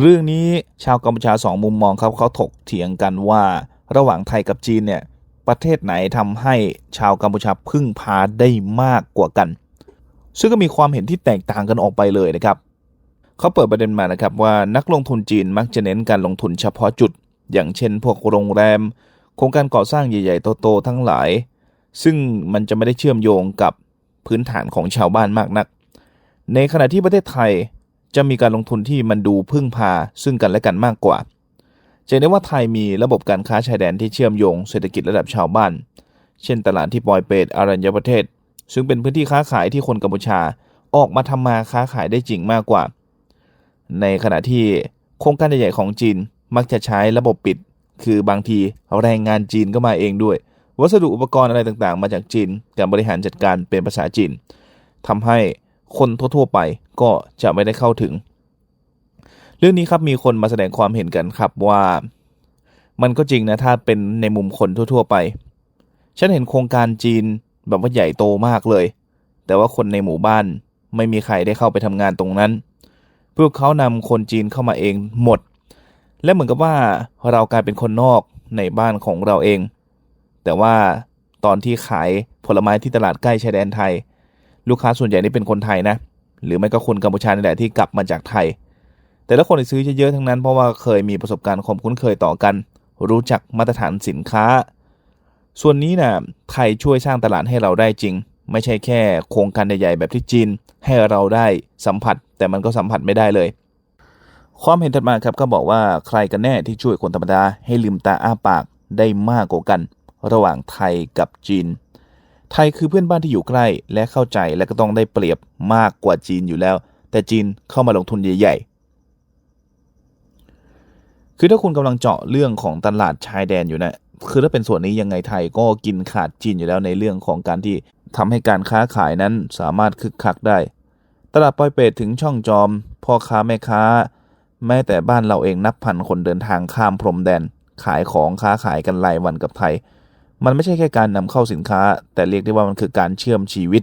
เรื่องนี้ชาวกัมพูชาสองมุมมองครับเขาถกเถียงกันว่าระหว่างไทยกับจีนเนี่ยประเทศไหนทำให้ชาวกัมพูชาพึ่งพาได้มากกว่ากัน ซึ่งก็มีความเห็นที่แตกต่างกันออกไปเลยนะครับเขาเปิดประเด็นมานะครับว่านักลงทุนจีนมักจะเน้นการลงทุนเฉพาะจุด อย่างเช่น พวกโรงแรม โครงการก่อสร้างใหญ่ๆโตๆทั้งหลาย ซึ่งมันจะไม่ได้เชื่อมโยงกับพื้นฐานของชาวบ้านมากนัก ในขณะที่ประเทศไทย จะมีการลงทุนที่มันดูพึ่งพาซึ่งกันและกันมากกว่าจะเห็นได้ว่าไทยมีระบบการค้าชายแดนที่เชื่อมโยงเศรษฐกิจระดับชาวบ้าน เช่นตลาดที่ปอยเปตอารัญญประเทศ ซึ่งเป็นพื้นที่ค้าขายที่คนกัมพูชาออกมาทำมาค้าขายได้จริงมากกว่า ในขณะที่โครงการใหญ่ๆของจีนมักจะใช้ระบบปิด คือบางทีแรงงานจีนก็มาเองด้วย วัสดุอุปกรณ์อะไรต่างๆ มาจากจีน การบริหารจัดการเป็นภาษาจีนทำให้ คนทั่วๆไปก็จะไม่ได้เข้าถึง เรื่องนี้ครับมีคนมาแสดงความเห็นกันครับว่า มันก็จริงนะถ้าเป็นในมุมคนทั่ว ๆ ไป ฉันเห็นโครงการจีนแบบว่าใหญ่โตมากเลย แต่ว่าคนในหมู่บ้านไม่มีใครได้เข้าไปทำงานตรงนั้น พวกเขานำคนจีนเข้ามาเองหมด และเหมือนกับว่าเรากลายเป็นคนนอกในบ้านของเราเอง แต่ว่าตอนที่ขายผลไม้ที่ตลาดใกล้ชายแดนไทย ลูกค้าส่วนใหญ่นี่เป็นคนไทยนะ หรือไม่ก็คนกัมพูชานี่แหละที่กลับมาจากไทย แต่ละคนที่ซื้อเยอะๆทั้งนั้นเพราะว่าเคยมีประสบการณ์ความคุ้นเคยต่อกัน รู้จักมาตรฐานสินค้า ส่วนนี้นะไทยช่วยสร้างตลาดให้เราได้จริง ไม่ใช่แค่โครงการใหญ่ๆแบบที่จีน ให้เราได้สัมผัส แต่มันก็สัมผัสไม่ได้เลย ความเห็นถัดมาครับก็บอกว่าใครกันแน่ที่ช่วยคนธรรมดาให้ลืมตาอ้าปากได้มากกว่ากัน ระหว่างไทยกับจีน ไทยคือเพื่อนบ้านที่อยู่ใกล้และเข้าใจและก็ต้องได้เปรียบมากกว่าจีนอยู่แล้ว แต่จีนเข้ามาลงทุนใหญ่ๆ คือถ้าคุณกำลังเจาะเรื่องของตลาดชายแดนอยู่นะคือถ้าเป็นส่วนนี้ยังไงไทยก็กินขาดจีนอยู่แล้วในเรื่องของการที่ทำให้การค้าขายนั้นสามารถคึกคักได้ ตลาดปอยเปตถึงช่องจอม พ่อค้าแม่ค้า แม้แต่บ้านเราเองนับพันคนเดินทางข้ามพรมแดน ขายของค้าขายกันรายวันกับไทย มันไม่ใช่แค่การนำเข้าสินค้า แต่เรียกได้ว่ามันคือการเชื่อมชีวิต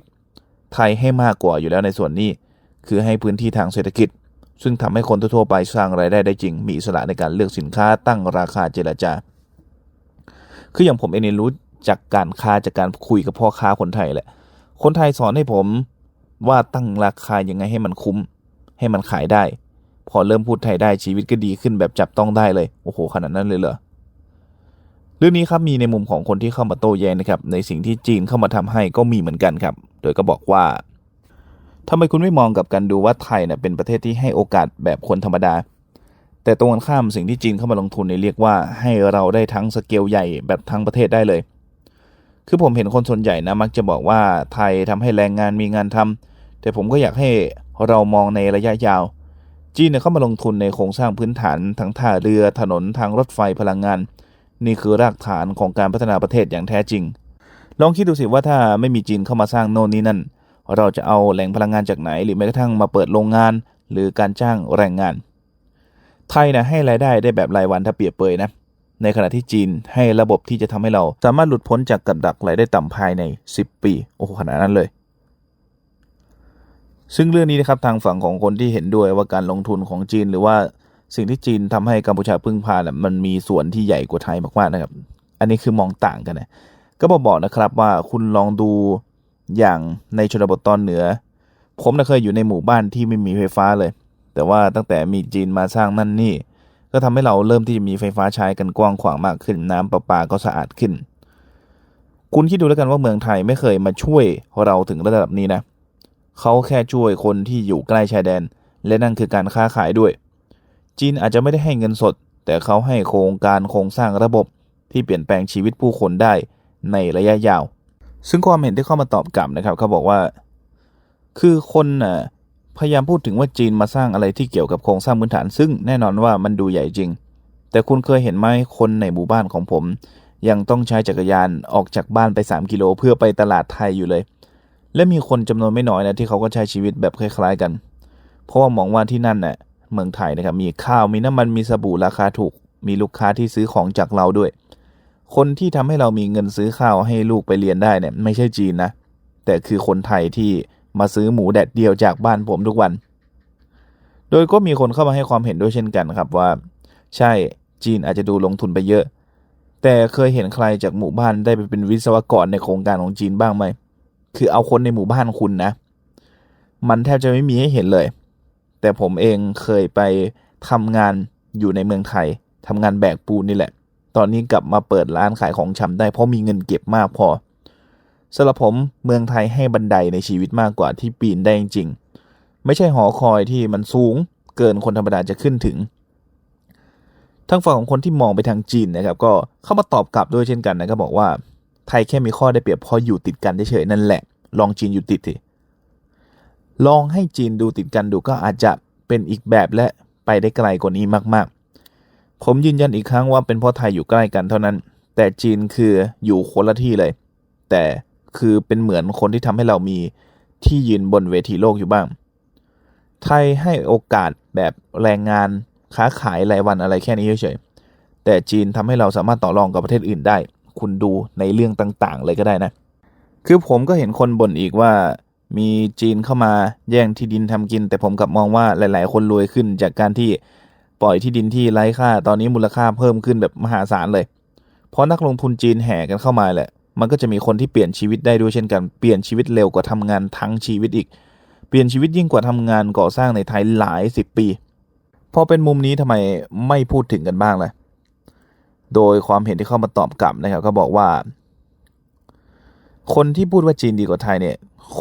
ไทยให้มากกว่าอยู่แล้วในส่วนนี้ คือให้พื้นที่ทางเศรษฐกิจ ซึ่งทำให้คนทั่วไปสร้างรายได้ได้จริง มีอิสระในการเลือกสินค้าตั้งราคาเจรจา คืออย่างผมเองเนี่ยรู้จากการค้าจากการคุยกับพ่อค้าคนไทยแหละ คนไทยสอนให้ผมว่าตั้งราคายังไงให้มันคุ้ม ให้มันขายได้ พอเริ่มพูดไทยได้ชีวิตก็ดีขึ้นแบบจับต้องได้เลย โอ้โหขนาดนั้นเลยเหรอ เรื่องนี้ครับมีในมุมของคนที่เข้ามาโต้แย้งนะครับในสิ่งที่จีนเข้ามาทำให้ก็มีเหมือนกันครับ โดยก็บอกว่าทำไมคุณไม่มองกับกันดูว่าไทยเนะ่ยเป็นประเทศที่ให้โอกาสแบบคนธรรมดา แต่ตรงกันข้ามสิ่งที่จีนเข้ามาลงทุนเนี่ยเรียกว่าให้เราได้ทั้งสเกลใหญ่แบบทั้งประเทศได้เลย คือผมเห็นคนส่วนใหญ่นะมักจะบอกว่าไทยทำให้แรงงานมีงานทำแต่ผมก็อยากให้เรามองในระยะยาว จีนเนี่ยเข้ามาลงทุนในโครงสร้างพื้นฐานทั้งท่าเรือถนนทางรถไฟพลังงาน นี่คือรากฐานของการพัฒนาประเทศอย่างแท้จริง ลองคิดดูสิว่าถ้าไม่มีจีนเข้ามาสร้างโน่นนี่นั่น เราจะเอาแหล่งพลังงานจากไหน หรือแม้กระทั่งมาเปิดโรงงาน หรือการจ้างแรงงาน ไทยนะให้รายได้ได้แบบรายวันถ้าเปรียบเปยนะ ในขณะที่จีนให้ระบบที่จะทำให้เรา สามารถหลุดพ้นจากกับดักรายได้ต่ำภายใน 10 ปี โอ้ขนาดนั้นเลยซึ่งเรื่องนี้นะครับทางฝั่งของคนที่เห็นด้วยว่าการลงทุนของจีน หรือว่า สิ่งที่จีนทำให้กัมพูชาพึ่งพาเนี่ยมันมีส่วนที่ใหญ่กว่าไทยมากๆนะครับ อันนี้คือมองต่างกันนะก็บอกบอกนะครับว่าคุณลองดูอย่างในชนบทตอนเหนือ ผมนะเคยอยู่ในหมู่บ้านที่ไม่มีไฟฟ้าเลย แต่ว่าตั้งแต่มีจีนมาสร้างนั่นนี่ ก็ทำให้เราเริ่มที่จะมีไฟฟ้าใช้กันกว้างขวางมากขึ้น น้ำประปาก็สะอาดขึ้น คุณคิดดูแล้วกันว่าเมืองไทยไม่เคยมาช่วยเราถึงระดับนี้นะเขาแค่ช่วยคนที่อยู่ใกล้ชายแดน และนั่นคือการค้าขายด้วย จีนอาจจะไม่ได้ให้เงินสด แต่เขาให้โครงการโครงสร้างระบบที่เปลี่ยนแปลงชีวิตผู้คนได้ในระยะยาว ซึ่งความเห็นที่เข้ามาตอบกลับนะครับ เขาบอกว่า คือคนน่ะพยายามพูดถึงว่าจีนมาสร้างอะไรที่เกี่ยวกับโครงสร้างพื้นฐาน ซึ่งแน่นอนว่ามันดูใหญ่จริง แต่คุณเคยเห็นไหมคนในหมู่บ้านของผม ยังต้องใช้จักรยานออกจากบ้านไป 3 กิโลเพื่อไปตลาดไทยอยู่เลย และมีคนจำนวนไม่น้อยนะที่เขาก็ใช้ชีวิตแบบคล้ายๆกัน เพราะว่ามองว่าที่นั่นน่ะ เมืองไทยนะครับมีข้าวมีน้ำมันมีสบู่ราคาถูก มีลูกค้าที่ซื้อของจากเราด้วย คนที่ทำให้เรามีเงินซื้อข้าวให้ลูกไปเรียนได้เนี่ยไม่ใช่จีนนะ แต่คือคนไทยที่มาซื้อหมูแดดเดียวจากบ้านผมทุกวัน โดยก็มีคนเข้ามาให้ความเห็นด้วยเช่นกันครับว่า ใช่จีนอาจจะดูลงทุนไปเยอะ แต่เคยเห็นใครจากหมู่บ้านได้ไปเป็นวิศวกรในโครงการของจีนบ้างไหมคือเอาคนในหมู่บ้านคุณนะ มันแทบจะไม่มีให้เห็นเลย แต่ผมเองเคยไปทำงานอยู่ในเมืองไทยทำงานแบกปูนนี่แหละ ตอนนี้กลับมาเปิดร้านขายของชำได้เพราะมีเงินเก็บมากพอสำหรับผมเมืองไทยให้บันไดในชีวิตมากกว่าที่ปีนได้จริงๆไม่ใช่หอคอยที่มันสูงเกินคนธรรมดาจะขึ้นถึงทั้งฝั่งของคนที่มองไปทางจีนนะครับ ก็เข้ามาตอบกลับด้วยเช่นกันนะก็บอกว่าไทยแค่มีข้อได้เปรียบพราะอยู่ติดกันเฉยๆนั่นแหละ ลองจีนอยู่ติดสิ ลองให้จีนดูติดกันดูก็อาจจะเป็นอีกแบบและไปได้ไกลกว่านี้มาก ๆ ผมยืนยันอีกครั้งว่าเป็นเพราะไทยอยู่ใกล้กันเท่านั้น แต่จีนคืออยู่คนละที่เลย แต่คือเป็นเหมือนคนที่ทำให้เรามีที่ยืนบนเวทีโลกอยู่บ้าง ไทยให้โอกาสแบบแรงงานค้าขายรายวันอะไรแค่นี้เฉยๆแต่จีนทำให้เราสามารถต่อรองกับประเทศอื่นได้ คุณดูในเรื่องต่างๆ เลยก็ได้นะ คือผมก็เห็นคนบ่นอีกว่า มีจีนเข้ามาแย่งที่ดินทำกิน แต่ผมกลับมองว่าหลาย ๆ คนรวยขึ้นจากการที่ปล่อยที่ดินที่ไร้ค่า ตอนนี้มูลค่าเพิ่มขึ้นแบบมหาศาลเลย เพราะนักลงทุนจีนแห่กันเข้ามาแหละ มันก็จะมีคนที่เปลี่ยนชีวิตได้ด้วยเช่นกัน เปลี่ยนชีวิตเร็วกว่าทำงานทั้งชีวิตอีก เปลี่ยนชีวิตยิ่งกว่าทำงานก่อสร้างในไทยหลายสิบปี พอเป็นมุมนี้ทำไมไม่พูดถึงกันบ้างล่ะ โดยความเห็นที่เข้ามาตอบกลับนะครับ ก็บอกว่า คนที่พูดว่าจีนดีกว่าไทยเนี่ย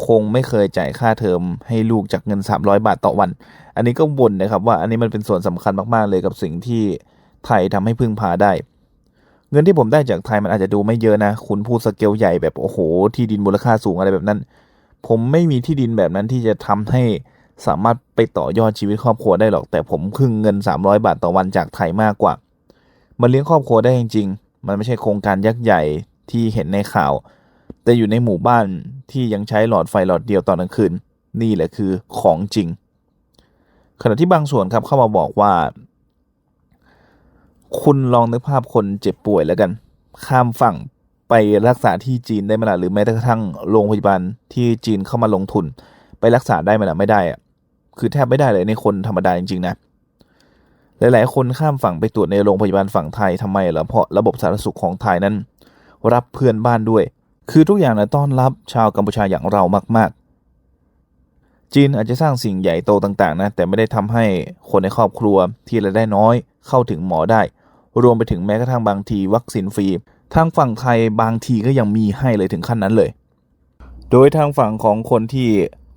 คงไม่เคยจ่ายค่าเทอมให้ลูกจากเงิน 300 บาทต่อวัน อันนี้ก็บ่นนะครับว่าอันนี้มันเป็นส่วนสำคัญมากๆเลยกับสิ่งที่ไทยทำให้พึ่งพาได้ เงินที่ผมได้จากไทยมันอาจจะดูไม่เยอะนะ คุณพูดสเกลใหญ่แบบโอ้โห ที่ดินมูลค่าสูงอะไรแบบนั้น ผมไม่มีที่ดินแบบนั้นที่จะทำให้สามารถไปต่อยอดชีวิตครอบครัวได้หรอก แต่ผมครึ่งเงิน 300 บาทต่อวันจากไทยมากกว่า มันเลี้ยงครอบครัวได้จริงๆ มันไม่ใช่โครงการยักษ์ใหญ่ที่เห็นในข่าว แต่อยู่ในหมู่บ้านที่ยังใช้หลอดไฟหลอดเดียวตอนกลางคืน นี่แหละคือของจริง ขณะที่บางส่วนครับเข้ามาบอกว่า คุณลองนึกภาพคนเจ็บป่วยแล้วกัน ข้ามฝั่งไปรักษาที่จีนได้ไหมล่ะหรือแม้กระทั่งโรงพยาบาลที่จีนเข้ามาลงทุน ไปรักษาได้ไหมล่ะไม่ได้อะคือแทบไม่ได้เลยในคนธรรมดาจริงๆนะหลายๆ คนข้ามฝั่งไปตรวจในโรงพยาบาลฝั่งไทยทำไมล่ะเพราะระบบสาธารณสุขของไทยนั้น รับเพื่อนบ้านด้วย คือทุกอย่างนะต้อนรับชาวกัมพูชาอย่างเรามากๆ จีนอาจจะสร้างสิ่งใหญ่โตต่างๆนะแต่ไม่ได้ทำให้คนในครอบครัวที่รายได้น้อยเข้าถึงหมอได้ รวมไปถึงแม้กระทั่งบางทีวัคซีนฟรี ทางฝั่งไทยบางทีก็ยังมีให้เลยถึงขั้นนั้นเลย โดยทางฝั่งของคนที่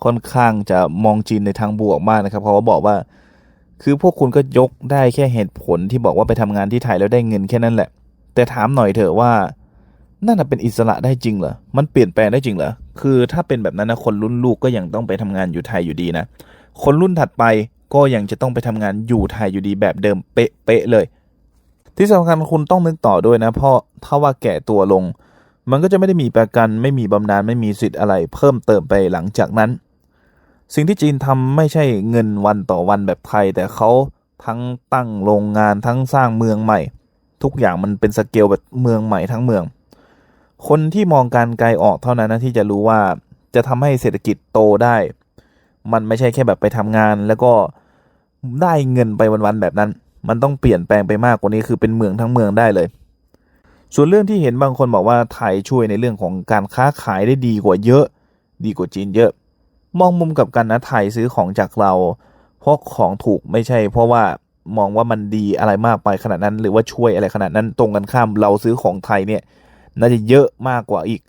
ค่อนข้างจะมองจีนในทางบวกมากนะครับเขาก็บอกว่า คือพวกคุณก็ยกได้แค่เหตุผลที่บอกว่าไปทำงานที่ไทยแล้วได้เงินแค่นั้นแหละ แต่ถามหน่อยเถอะว่า นั่นนะเป็นอิสระได้จริงเหรอ มันเปลี่ยนแปลงได้จริงเหรอ คือถ้าเป็นแบบนั้นนะคนรุ่นลูกก็ยังต้องไปทำงานอยู่ไทยอยู่ดีนะ คนรุ่นถัดไปก็ยังจะต้องไปทำงานอยู่ไทยอยู่ดีแบบเดิมเป๊ะๆเลย ที่สำคัญคุณต้องนึกต่อด้วยนะ เพราะถ้าว่าแก่ตัวลง มันก็จะไม่ได้มีประกัน ไม่มีบำนาญไม่มีสิทธิ์อะไร เพิ่มเติมไปหลังจากนั้น สิ่งที่จีนทำไม่ใช่เงินวันต่อวันแบบไทย แต่เขาทั้งตั้งโรงงานทั้งสร้างเมืองใหม่ ทุกอย่างมันเป็นสเกลแบบเมืองใหม่ทั้งเมือง คนที่มองการไกลออกเท่านั้นนะที่จะรู้ว่าจะทำให้เศรษฐกิจโตได้ มันไม่ใช่แค่แบบไปทำงาน แล้วก็ได้เงินไปวันๆแบบนั้น มันต้องเปลี่ยนแปลงไปมากกว่านี้คือเป็นเมืองทั้งเมืองได้เลย ส่วนเรื่องที่เห็นบางคนบอกว่าไทยช่วยในเรื่องของการค้าขายได้ดีกว่าเยอะ ดีกว่าจีนเยอะ มองมุมกับกันนะไทยซื้อของจากเรา เพราะของถูกไม่ใช่ เพราะว่ามองว่ามันดีอะไรมากไปขนาดนั้น หรือว่าช่วยอะไรขนาดนั้นตรงกันข้ามเราซื้อของไทยเนี่ย น่าจะเยอะมากกว่าอีก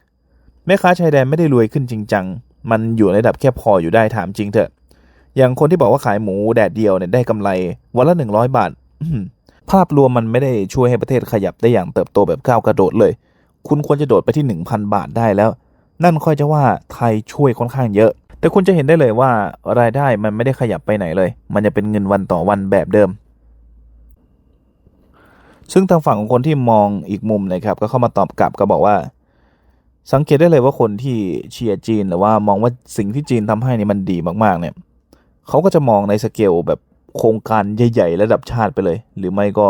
แม่ค้าชายแดนไม่ได้รวยขึ้นจริงจัง มันอยู่ในระดับแค่พออยู่ได้ถามจริงเถอะ อย่างคนที่บอกว่าขายหมูแดดเดียวเนี่ยได้กำไรวันละหนึ่งร้อยบาทภาพรวมมันไม่ได้ช่วยให้ประเทศขยับได้อย่างเติบโตแบบก้าวกระโดดเลย คุณควรจะโดดไปที่หนึ่งพันบาทได้แล้ว นั่นค่อยจะว่าไทยช่วยค่อนข้างเยอะ แต่คุณจะเห็นได้เลยว่ารายได้มันไม่ได้ขยับไปไหนเลย มันจะเป็นเงินวันต่อวันแบบเดิม ซึ่งทางฝั่งของคนที่มองอีกมุมนะครับ ก็เข้ามาตอบกลับก็บอกว่า สังเกตได้เลยว่าคนที่เชียร์จีน หรือว่ามองว่าสิ่งที่จีนทำให้นี่มันดีมากๆ เนี่ยเขาก็จะมองในสเกลแบบโครงการใหญ่ ๆ ระดับชาติไปเลย หรือไม่ก็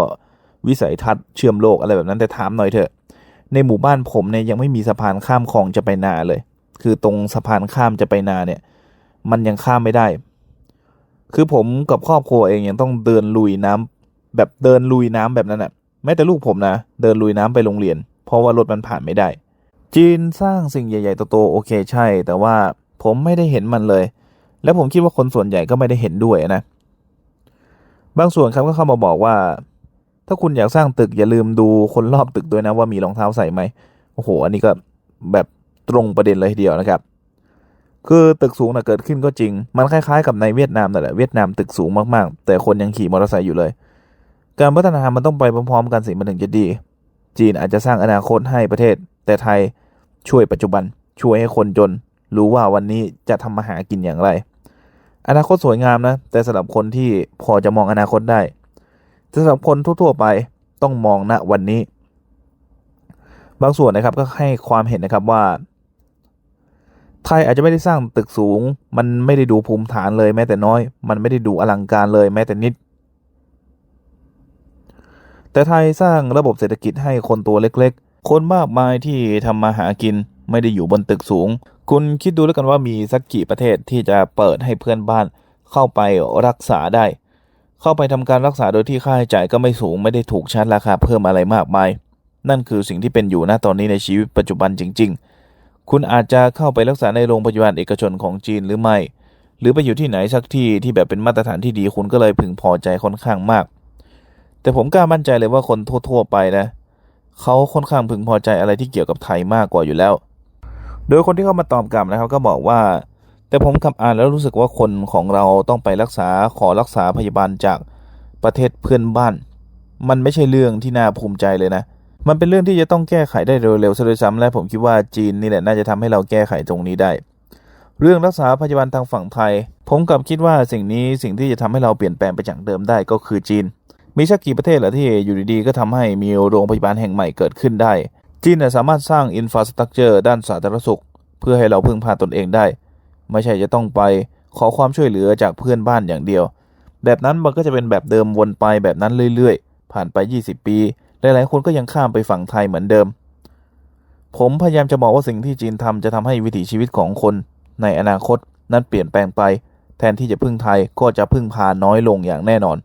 วิสัยทัศน์เชื่อมโลกอะไรแบบนั้นแต่ถามหน่อยเถอะ ในหมู่บ้านผมเนี่ยยังไม่มีสะพานข้ามคลองจะไปนาเลย คือตรงสะพานข้ามจะไปนาเนี่ย มันยังข้ามไม่ได้ คือผมกับครอบครัวเองยังต้องเดินลุยน้ำแบบเดินลุยน้ำแบบนั้นอะ แม้แต่ลูกผมนะ เดินลุยน้ำไปโรงเรียน เพราะว่ารถมันผ่านไม่ได้ จีนสร้างสิ่งใหญ่ๆโตๆโอเคใช่ แต่ว่าผมไม่ได้เห็นมันเลย และผมคิดว่าคนส่วนใหญ่ก็ไม่ได้เห็นด้วยนะ บางส่วนครับก็เข้ามาบอกว่า ถ้าคุณอยากสร้างตึกอย่าลืมดูคนรอบตึกด้วยนะว่ามีรองเท้าใส่ไหมโอ้โห อันนี้ก็แบบตรงประเด็นเลยทีเดียวนะครับ คือตึกสูงนะเกิดขึ้นก็จริง มันคล้ายๆ กับในเวียดนามนั่นแหละเวียดนามตึกสูงมากๆ แต่คนยังขี่มอเตอร์ไซค์อยู่เลย การพัฒนามันต้องไปพร้อมๆ กันสิมันถึงจะดี จีนอาจจะสร้างอนาคตให้ประเทศ แต่ไทยช่วยปัจจุบัน ช่วยให้คนจน รู้ว่าวันนี้จะทำมาหากินอย่างไร อนาคตสวยงามนะ แต่สำหรับคนที่พอจะมองอนาคตได้แต่สำหรับคนทั่วๆไปต้องมองณวันนี้ บางส่วนนะครับก็ให้ความเห็นนะครับว่า ไทยอาจจะไม่ได้สร้างตึกสูง มันไม่ได้ดูภูมิฐานเลยแม้แต่น้อย มันไม่ได้ดูอลังการเลยแม้แต่นิด แต่ไทยสร้างระบบเศรษฐกิจให้คนตัวเล็กๆ คนมากมายที่ทำมาหากินไม่ได้อยู่บนตึกสูง คุณคิดดูแล้วกันว่ามีสักกี่ประเทศที่จะเปิดให้เพื่อนบ้านเข้าไปรักษาได้ เข้าไปทำการรักษาโดยที่ค่าใช้จ่ายก็ไม่สูงไม่ได้ถูกชาร์จราคาเพิ่มอะไรมากมาย นั่นคือสิ่งที่เป็นอยู่ณตอนนี้ในชีวิตปัจจุบันจริง ๆ คุณอาจจะเข้าไปรักษาในโรงพยาบาลเอกชนของจีนหรือไม่ หรือไปอยู่ที่ไหนสักที่ที่แบบเป็นมาตรฐานที่ดีคุณก็เลยพึงพอใจค่อนข้างมาก แต่ผมกล้ามั่นใจเลยว่าคนทั่ว ๆ ไปนะเขาค่อนข้างพึงพอใจอะไรที่เกี่ยวกับไทยมากกว่าอยู่แล้ว โดยคนที่เข้ามาตอบกลับนะครับก็บอกว่า แต่ผมคำอ่านแล้วรู้สึกว่าคนของเราต้องไปรักษาขอรักษาพยาบาลจากประเทศเพื่อนบ้าน มันไม่ใช่เรื่องที่น่าภูมิใจเลยนะ มันเป็นเรื่องที่จะต้องแก้ไขได้เร็วๆซะด้วยซ้ำและผมคิดว่าจีนนี่แหละน่าจะทำให้เราแก้ไขตรงนี้ได้ เรื่องรักษาพยาบาลทางฝั่งไทย ผมกลับคิดว่าสิ่งนี้สิ่งที่จะทำให้เราเปลี่ยนแปลงไปจากเดิมได้ก็คือจีน มีสักกี่ประเทศเหรอที่อยู่ดีๆ ก็ทำให้มีโรงพยาบาลแห่งใหม่เกิดขึ้นได้ จีนสามารถสร้างอินฟราสตรักเจอร์ด้านสาธารณสุข เพื่อให้เราพึ่งพาตนเองได้ ไม่ใช่จะต้องไปขอความช่วยเหลือจากเพื่อนบ้านอย่างเดียว แบบนั้นมันก็จะเป็นแบบเดิมวนไปแบบนั้นเรื่อยๆ ผ่านไป 20 ปี หลายๆคนก็ยังข้ามไปฝั่งไทยเหมือนเดิม ผมพยายามจะบอกว่าสิ่งที่จีนทำจะทำให้วิถีชีวิตของคนในอนาคตนั้นเปลี่ยนแปลงไป แทนที่จะพึ่งไทยก็จะพึ่งพาน้อยลงอย่างแน่นอน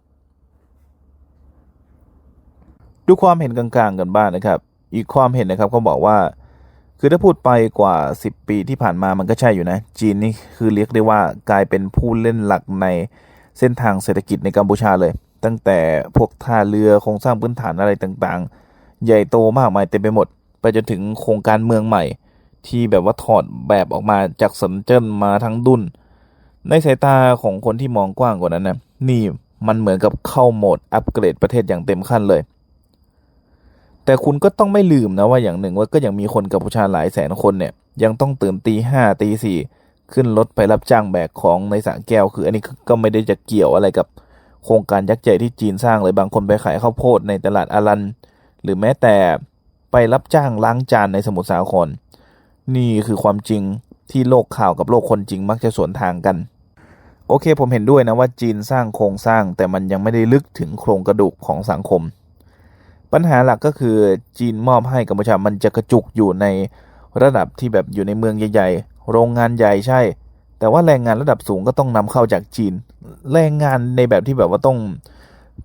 ดูความเห็นกลางๆกันบ้างนะครับ อีกความเห็นนะครับเขาบอกว่า คือถ้าพูดไปกว่า 10 ปีที่ผ่านมามันก็ใช่อยู่นะ จีนนี่คือเรียกได้ว่ากลายเป็นผู้เล่นหลักในเส้นทางเศรษฐกิจในกัมพูชาเลย ตั้งแต่พวกท่าเรือโครงสร้างพื้นฐานอะไรต่างๆ ใหญ่โตมากมายเต็มไปหมด ไปจนถึงโครงการเมืองใหม่ ที่แบบว่าถอดแบบออกมาจากสนเจิ้นมาทั้งดุนในสายตาของคนที่มองกว้างกว่านั้นนะนี่มันเหมือนกับเข้าโหมดอัปเกรดประเทศอย่างเต็มขั้นเลย แต่คุณก็ต้องไม่ลืมนะว่าอย่างหนึ่งว่าก็ยังมีคนกัมพูชาหลายแสนคนเนี่ย ยังต้องตื่นตีห้าตีสี่ขึ้นรถไปรับจ้างแบกของในสระแก้วคือ อันนี้ก็ไม่ได้จะเกี่ยวอะไรกับโครงการยักษ์ใหญ่ที่จีนสร้างเลยบางคนไปขายข้าวโพดในตลาดอารัน หรือแม้แต่ไปรับจ้างล้างจานในสมุทรสาคร นี่คือความจริงที่โลกข่าวกับโลกคนจริงมักจะสวนทางกัน โอเคผมเห็นด้วยนะว่าจีนสร้างโครงสร้างแต่มันยังไม่ได้ลึกถึงโครงกระดูกของสังคม ปัญหาหลักก็คือจีนมอบให้กัมพูชามันจะกระจุกอยู่ในระดับที่แบบอยู่ในเมืองใหญ่ๆ โรงงานใหญ่ใช่ แต่ว่าแรงงานระดับสูงก็ต้องนำเข้าจากจีน แรงงานในแบบที่แบบว่าต้อง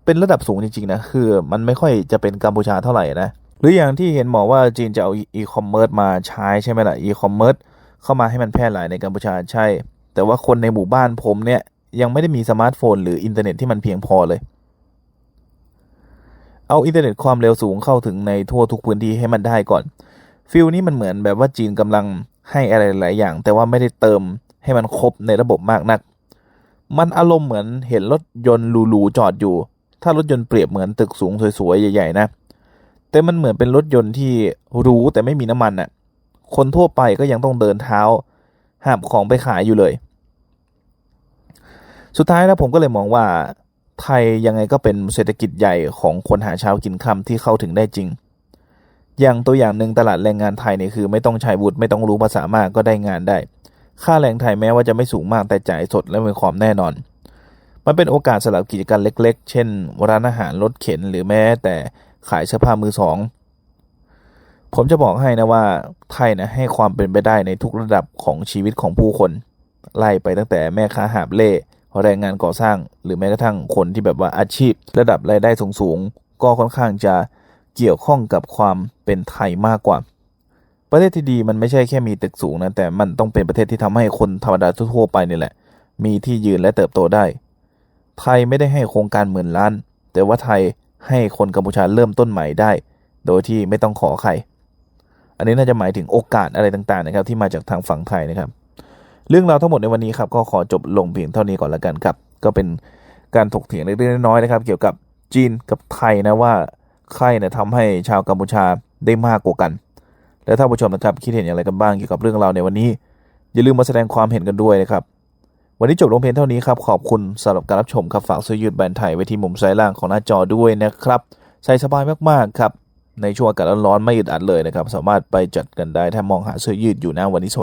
เป็นระดับสูงจริงๆนะคือมันไม่ค่อยจะเป็นกัมพูชาเท่าไหร่นะหรืออย่างที่เห็นหมอว่าจีนจะเอาอีคอมเมิร์ซมาใช้ใช่ไหมล่ะอีคอมเมิร์ซเข้ามาให้มันแพร่หลายในกัมพูชาใช่ แต่ว่าคนในหมู่บ้านผมเนี่ยยังไม่ได้มีสมาร์ทโฟน หรืออินเทอร์เน็ตที่มันเพียงพอเลย เอาอินเทอร์เน็ตความเร็วสูงเข้าถึงในทั่วทุกพื้นที่ให้มันได้ก่อนฟิลนี้มันเหมือนแบบว่าจีนกำลังให้อะไรหลายอย่าง แต่ว่าไม่ได้เติมให้มันครบในระบบมากนัก มันอารมณ์เหมือนเห็นรถยนต์หรูๆจอดอยู่ ถ้ารถยนต์เปรียบเหมือนตึกสูงสวยๆใหญ่ๆนะแต่มันเหมือนเป็นรถยนต์ที่รู้แต่ไม่มีน้ำมันน่ะคนทั่วไปก็ยังต้องเดินเท้าหาบของไปขายอยู่เลย สุดท้ายแล้วผมก็เลยมองว่า ไทยยังไงก็เป็นเศรษฐกิจใหญ่ของคนหาเช้ากินค่ำที่เข้าถึงได้จริง อย่างตัวอย่างหนึ่งตลาดแรงงานไทยเนี่ยคือไม่ต้องใช้วุฒิไม่ต้องรู้ภาษามากก็ได้งานได้ ค่าแรงไทยแม้ว่าจะไม่สูงมากแต่จ่ายสดและมีความแน่นอน มันเป็นโอกาสสำหรับกิจการเล็ก ๆ เช่นร้านอาหารรถเข็นหรือแม้แต่ขายเสื้อผ้ามือสองผมจะบอกให้นะว่าไทยนะให้ความเป็นไปได้ในทุกระดับของชีวิตของผู้คน ไล่ไปตั้งแต่แม่ค้าหาบเล่ แรงงานก่อสร้าง หรือแม้กระทั่งคนที่แบบว่าอาชีพ ระดับรายได้สูงๆก็ค่อนข้างจะเกี่ยวข้องกับความเป็นไทยมากกว่า ประเทศที่ดีมันไม่ใช่แค่มีตึกสูงนะแต่มันต้องเป็นประเทศที่ทำให้คนธรรมดาทั่วไปนี่แหละ มีที่ยืนและเติบโตได้ ไทยไม่ได้ให้โครงการหมื่นล้าน แต่ว่าไทยให้คนกัมพูชาเริ่มต้นใหม่ได้ โดยที่ไม่ต้องขอใคร อันนี้น่าจะหมายถึงโอกาสอะไรต่างๆนะครับที่มาจากทางฝั่งไทยนะครับ เรื่องราวทั้งหมดในวันนี้ครับก็ขอจบลงเพียงเท่านี้ก่อนละกันครับ ก็เป็นการถกเถียงเล็กๆน้อยๆนะครับ เกี่ยวกับจีนกับไทยนะว่าใครเนี่ยทำให้ชาวกัมพูชาได้มากกว่ากัน และท่านผู้ชมนะครับคิดเห็นอย่างไรกันบ้างเกี่ยวกับเรื่องราวในวันนี้ อย่าลืมมาแสดงความเห็นกันด้วยนะครับ วันนี้จบลงเพียงเท่านี้ครับขอบคุณสำหรับการรับชมครับฝากเสื้อยืดแบรนด์ไทยไว้ที่มุมซ้ายล่างของหน้าจอด้วยนะครับใส่สบายมากๆครับในช่วงอากาศร้อนๆไม่อึดอัดเลยนะครับ สามารถไปจัดกันได้ถ้ามองหาเสื้อยืดอยู่นะวันนี้